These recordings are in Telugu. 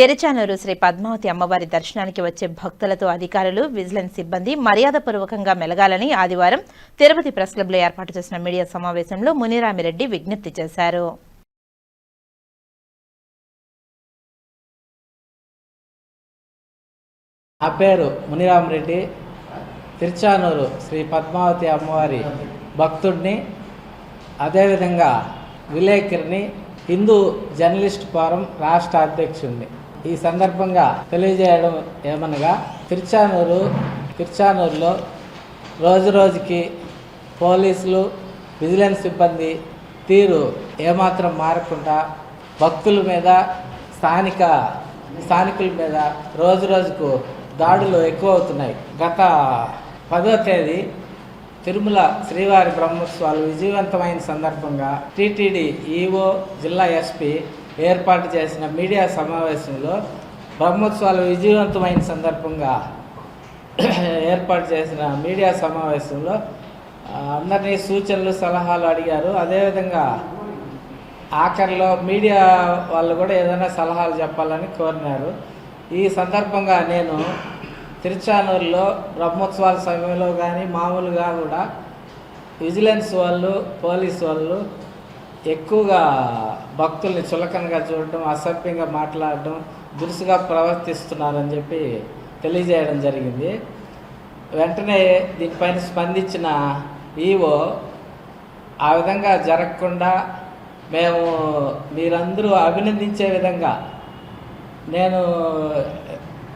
తెరచానూరు శ్రీ పద్మావతి అమ్మవారి దర్శనానికి వచ్చే భక్తులతో అధికారులు విజిలెన్స్ సిబ్బంది మర్యాదపూర్వకంగా మెలగాలని ఆదివారం తిరుపతి ప్రెస్ క్లబ్లో ఏర్పాటు చేసిన మీడియా సమావేశంలో మునిరామిరెడ్డి విజ్ఞప్తి చేశారు. నా పేరు మునిరామరెడ్డి. తిరుచానూరు శ్రీ పద్మావతి అమ్మవారి భక్తుడిని అదేవిధంగా విలేకరిని హిందూ జర్నలిస్ట్ ఫోరం రాష్ట్ర అధ్యక్షుడిని. ఈ సందర్భంగా తెలియజేయడం ఏమనగా తిరుచానూరు తిరుచానూరులో రోజు రోజుకి పోలీసులు విజిలెన్స్ సిబ్బంది తీరు ఏమాత్రం మారకుండా భక్తుల మీద స్థానిక స్థానికుల మీద రోజు రోజుకు దాడులు ఎక్కువ అవుతున్నాయి గత పదో తేదీ తిరుమల శ్రీవారి బ్రహ్మోత్సవాలు విజయవంతమైన సందర్భంగా టీటీడీ ఈఓ జిల్లా ఎస్పీ ఏర్పాటు చేసిన మీడియా సమావేశంలో బ్రహ్మోత్సవాలు విజయవంతమైన సందర్భంగా ఏర్పాటు చేసిన మీడియా సమావేశంలో అందరినీ సూచనలు సలహాలు అడిగారు. అదేవిధంగా ఆఖరిలో మీడియా వాళ్ళు కూడా ఏదైనా సలహాలు చెప్పాలని కోరినారు. ఈ సందర్భంగా నేను తిరుచానూరులో బ్రహ్మోత్సవాల సమయంలో కానీ మామూలుగా కూడా విజిలెన్స్ వాళ్ళు పోలీస్ వాళ్ళు ఎక్కువగా భక్తుల్ని చులకనగా చూడటం అసభ్యంగా మాట్లాడటం దురుసుగా ప్రవర్తిస్తున్నారని చెప్పి తెలియజేయడం జరిగింది. వెంటనే దీనిపైన స్పందించిన ఈవో ఆ విధంగా జరగకుండా మేము మీరందరూ అభినందించే విధంగా నేను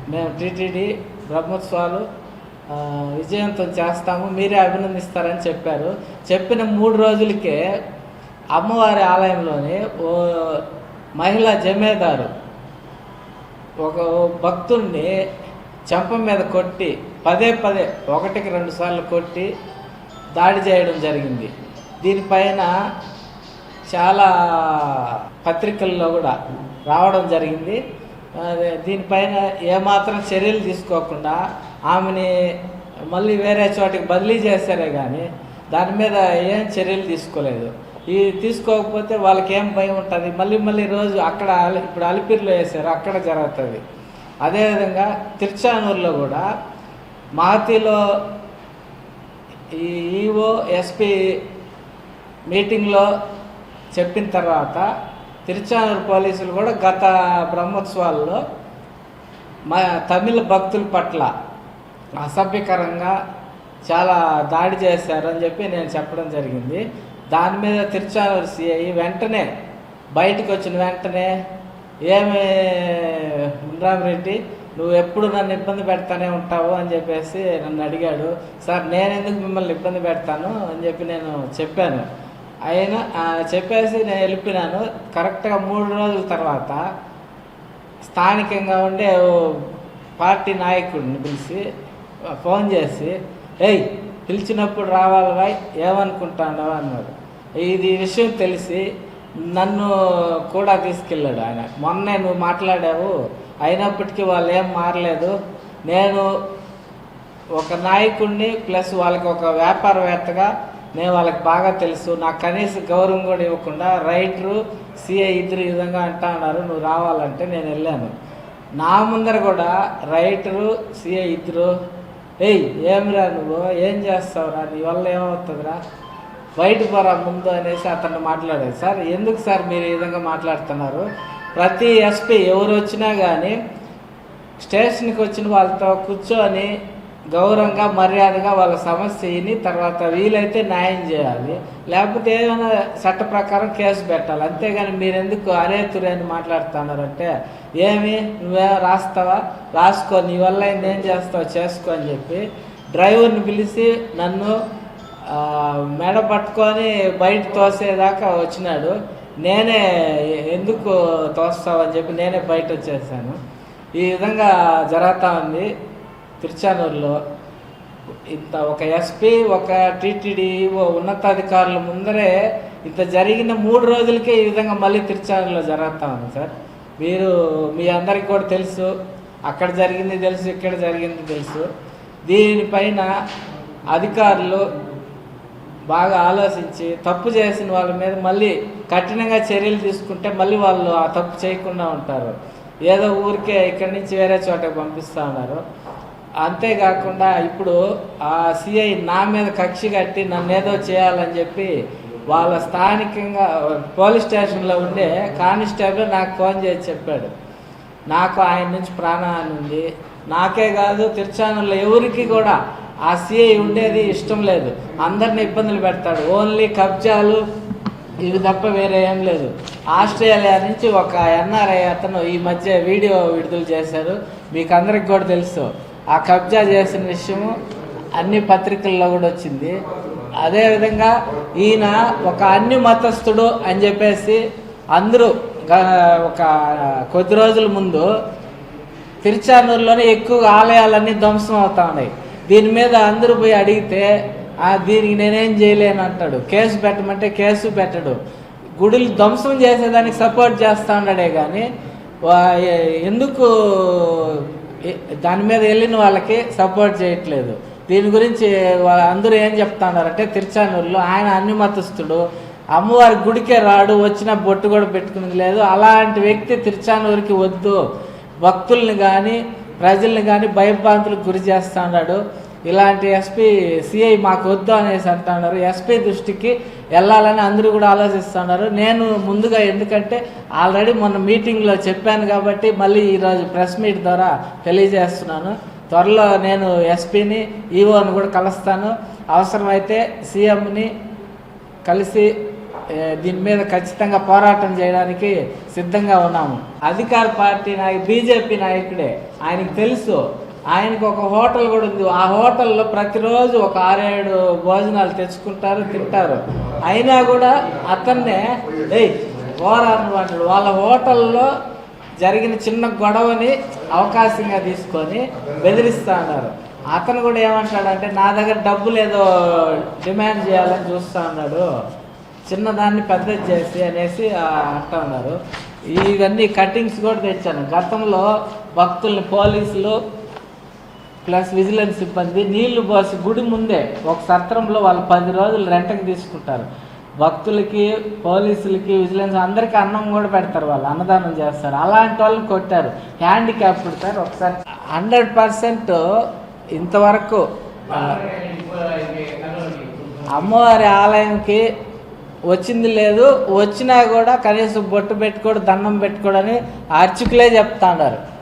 మేము టీటీడీ బ్రహ్మోత్సవాలు ఆ, విజయవంతం చేస్తాము మీరే అభినందిస్తారని చెప్పారు. చెప్పిన మూడు రోజులకే అమ్మవారి ఆలయంలోని ఓ మహిళ జమేదారు ఒక భక్తుణ్ణి చెంప మీద కొట్టి పదే పదే ఒకటికి రెండు సార్లు కొట్టి దాడి చేయడం జరిగింది. దీనిపైన చాలా పత్రికల్లో కూడా రావడం జరిగింది. అదే దీనిపైన ఏమాత్రం చర్యలు తీసుకోకుండా ఆమెని మళ్ళీ వేరే చోటికి బదిలీ చేశారే కానీ దాని మీద ఏం చర్యలు తీసుకోలేదు. ఈ తీసుకోకపోతే వాళ్ళకి ఏం భయం ఉంటుంది. మళ్ళీ మళ్ళీ రోజు అక్కడ అలి- ఇప్పుడు అలిపిరిలో వేశారు అక్కడ జరుగుతుంది. అదేవిధంగా తిరుచానూరులో కూడా మాతిలో ఈ ఈఓ ఎస్పీ మీటింగ్లో చెప్పిన తర్వాత తిరుచానూరు పోలీసులు కూడా గత బ్రహ్మోత్సవాల్లో మా తమిళ భక్తుల పట్ల అసభ్యకరంగా చాలా దాడి చేశారని చెప్పి నేను చెప్పడం జరిగింది. దాని మీద తిరుచానూరు సిఐ వెంటనే బయటకు వచ్చిన వెంటనే ఏమి రెడ్డి నువ్వు ఎప్పుడు నన్ను ఇబ్బంది పెడతానే ఉంటావు? అని చెప్పేసి నన్ను అడిగాడు. సార్ నేను ఎందుకు మిమ్మల్ని ఇబ్బంది పెడతాను? అని చెప్పి నేను చెప్పాను. అయినా చెప్పేసి నేను వెళ్ళిపోయినాను. కరెక్ట్గా మూడు రోజుల తర్వాత స్థానికంగా ఉండే ఓ పార్టీ నాయకుడిని పిలిచి ఫోన్ చేసి ఏయ్ పిలిచినప్పుడు రావాలి బాయ్ ఏమనుకుంటాడో అన్నాడు. ఇది విషయం తెలిసి నన్ను కూడా తీసుకెళ్ళాడు ఆయన. మొన్నే నువ్వు మాట్లాడావు అయినప్పటికీ వాళ్ళు ఏం మారలేదు. నేను ఒక నాయకుడిని ప్లస్ వాళ్ళకి ఒక వ్యాపారవేత్తగా నేను వాళ్ళకి బాగా తెలుసు. నాకు కనీస గౌరవం కూడా ఇవ్వకుండా రైటరు సిఐ ఇద్దరు ఈ విధంగా అంటా ఉన్నారు నువ్వు రావాలంటే నేను వెళ్ళాను. నా ముందర కూడా రైటరు సిఐ ఇద్దరు ఏయ్ ఏమిరా నువ్వు? ఏం చేస్తావురా? నీ వల్ల ఏమవుతుందిరా? బయట పోరా ముందు అనేసి అతను మాట్లాడారు సార్ ఎందుకు సార్ మీరు ఈ విధంగా మాట్లాడుతున్నారు? ప్రతి ఎస్పీ ఎవరు వచ్చినా కానీ స్టేషన్కి వచ్చిన వాళ్ళతో కూర్చొని గౌరవంగా మర్యాదగా వాళ్ళ సమస్య విని తర్వాత వీలైతే న్యాయం చేయాలి. లేకపోతే ఏమైనా చట్ట ప్రకారం కేసు పెట్టాలి. అంతేగాని మీరెందుకు ఎందుకు అని మాట్లాడుతున్నారంటే ఏమి? నువ్వే రాస్తావా? రాసుకో. నీ వల్ల ఏం చేస్తావు? చేసుకో అని చెప్పి డ్రైవర్ని పిలిచి నన్ను మెడ పట్టుకొని బయట తోసేదాకా వచ్చినాడు. నేనే ఎందుకు తోస్తావని చెప్పి నేనే బయట వచ్చేసాను. ఈ విధంగా జరుగుతూ ఉంది. తిరుచానూరులో ఇంత ఒక ఎస్పీ ఒక టీటీడీ ఉన్నతాధికారుల ముందరే ఇంత జరిగిన మూడు రోజులకే ఈ విధంగా మళ్ళీ తిరుచానూరులో జరుగుతూ ఉంది సార్. మీరు మీ అందరికీ కూడా తెలుసు. అక్కడ జరిగింది తెలుసు ఇక్కడ జరిగింది తెలుసు. దీనిపైన అధికారులు బాగా ఆలోచించి తప్పు చేసిన వాళ్ళ మీద మళ్ళీ కఠినంగా చర్యలు తీసుకుంటే మళ్ళీ వాళ్ళు ఆ తప్పు చేయకుండా ఉంటారు. ఏదో ఊరికే ఇక్కడి నుంచి వేరే చోటకి పంపిస్తూ ఉన్నారు. అంతేకాకుండా ఇప్పుడు ఆ సిఐ నా మీద కక్ష కట్టి నన్ను ఏదో చేయాలని చెప్పి వాళ్ళ స్థానికంగా పోలీస్ స్టేషన్లో ఉండే కానిస్టేబుల్ నాకు ఫోన్ చేసి చెప్పాడు. నాకు ఆయన నుంచి ప్రాణహాని ఉంది. నాకే కాదు తిరుచానూరులో ఎవరికి కూడా ఆ సిఐ ఉండేది ఇష్టం లేదు. అందరిని ఇబ్బందులు పెడతాడు. ఓన్లీ కబ్జాలు ఇవి తప్ప వేరే ఏం లేదు. ఆస్ట్రేలియా నుంచి ఒక ఎన్ఆర్ఐ అతను ఈ మధ్య వీడియో విడుదల చేశారు. మీకు అందరికి కూడా తెలుసు. ఆ కబ్జా చేసిన విషయము అన్ని పత్రికల్లో కూడా వచ్చింది. అదేవిధంగా ఈయన ఒక అన్ని మతస్థుడు అని చెప్పేసి అందరూ గ- ఒక కొద్ది రోజుల ముందు తిరుచానూరులోనే ఎక్కువ ఆలయాలన్నీ ధ్వంసం అవుతా ఉన్నాయి. దీని మీద అందరూ పోయి అడిగితే "ఆ, దీనికి నేనేం చేయలేను అంటాడు. కేసు పెట్టమంటే కేసు పెట్టడు. గుడులు ధ్వంసం చేసేదానికి సపోర్ట్ చేస్తూ ఉన్నాడే కానీ ఎందుకు దాని మీద వెళ్ళిన వాళ్ళకి సపోర్ట్ చేయట్లేదు. దీని గురించి అందరూ ఏం చెప్తా తిరుచానూరులో ఆయన అన్ని మతస్థుడు అమ్మవారి గుడికే రాడు వచ్చిన బొట్టు కూడా పెట్టుకునేది లేదు. అలాంటి వ్యక్తి తిరుచానూరుకి వద్దు. భక్తుల్ని కానీ ప్రజల్ని కానీ భయభ్రాంతులకు గురి చేస్తున్నాడు. ఇలాంటి ఎస్పీ సిఐ మాకు వద్దు అనేసి అంటున్నారు. ఎస్పీ దృష్టికి వెళ్ళాలని అందరూ కూడా ఆలోచిస్తున్నారు. నేను ముందుగా ఎందుకంటే ఆల్రెడీ మొన్న మీటింగ్లో చెప్పాను కాబట్టి మళ్ళీ ఈరోజు ప్రెస్ మీట్ ద్వారా తెలియజేస్తున్నాను. త్వరలో నేను ఎస్పీని ఈఓని కూడా కలుస్తాను. అవసరమైతే సీఎంని కలిసి దీని మీద ఖచ్చితంగా పోరాటం చేయడానికి సిద్ధంగా ఉన్నాము. అధికార పార్టీ నాయకు బీజేపీ నాయకుడే ఆయనకి తెలుసు. ఆయనకు ఒక హోటల్ కూడా ఉంది. ఆ హోటల్లో ప్రతిరోజు ఒక ఆరేడు భోజనాలు తెచ్చుకుంటారు తింటారు. అయినా కూడా అతన్నే ఏయ్ పోరాడు అంటాడు వాళ్ళ హోటల్లో జరిగిన చిన్న గొడవని అవకాశంగా తీసుకొని బెదిరిస్తా ఉన్నారు అతను కూడా ఏమంటాడంటే నా దగ్గర డబ్బులు ఏదో డిమాండ్ చేయాలని చూస్తా ఉన్నాడు చిన్నదాన్ని పెద్దది చేసి అనేసి ఆ, అంటా ఉన్నారు. ఇవన్నీ కటింగ్స్ కూడా తెచ్చాను. గతంలో భక్తుల్ని పోలీసులు ప్లస్ విజిలెన్స్ సిబ్బంది నీళ్ళు పోసి గుడి ముందే ఒక సత్రంలో వాళ్ళు పది రోజులు రెంట్కి తీసుకుంటారు. భక్తులకి పోలీసులకి విజిలెన్స్ అందరికీ అన్నం కూడా పెడతారు వాళ్ళు అన్నదానం చేస్తారు. అలాంటి వాళ్ళు కొట్టారు. హ్యాండిక్యాప్ సార్ ఒకసారి. హండ్రెడ్ పర్సెంట్ ఇంతవరకు అమ్మవారి ఆలయంకి వచ్చింది లేదు. వచ్చినా కూడా కనీసం బొట్టు పెట్టుకోడు దండం పెట్టుకోడని అర్చకులే చెప్తా ఉన్నారు